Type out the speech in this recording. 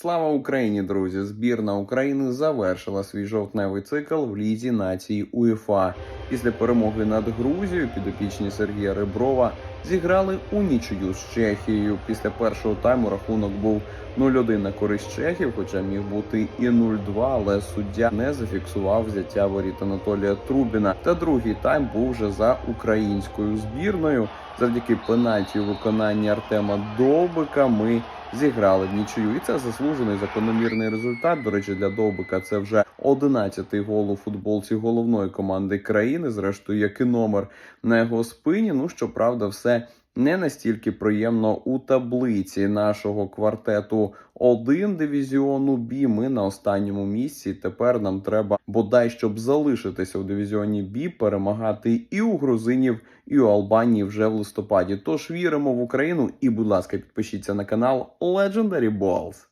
Слава Україні, друзі! Збірна України завершила свій жовтневий цикл в лізі нації УЄФА. Після перемоги над Грузією підопічні Сергія Реброва зіграли у нічию з Чехією. Після першого тайму рахунок був 0-1 на користь чехів, хоча міг бути і 0-2, але суддя не зафіксував взяття воріт Анатолія Трубіна. Та другий тайм був вже за українською збірною. Завдяки пенальті у виконанні Артема Довбика ми зіграли в нічию. І це заслужений закономірний результат. До речі, для Довбика це вже 11-й гол у футболці головної команди країни. Зрештою, як і номер на його спині. Ну щоправда, все не настільки приємно у таблиці нашого квартету 1 дивізіону Бі. Ми на останньому місці. Тепер нам треба бодай щоб залишитися у дивізіоні Бі, перемагати і у грузинів, і у Албанії вже в листопаді. Тож віримо в Україну і, будь ласка, підпишіться на канал Legendary Balls.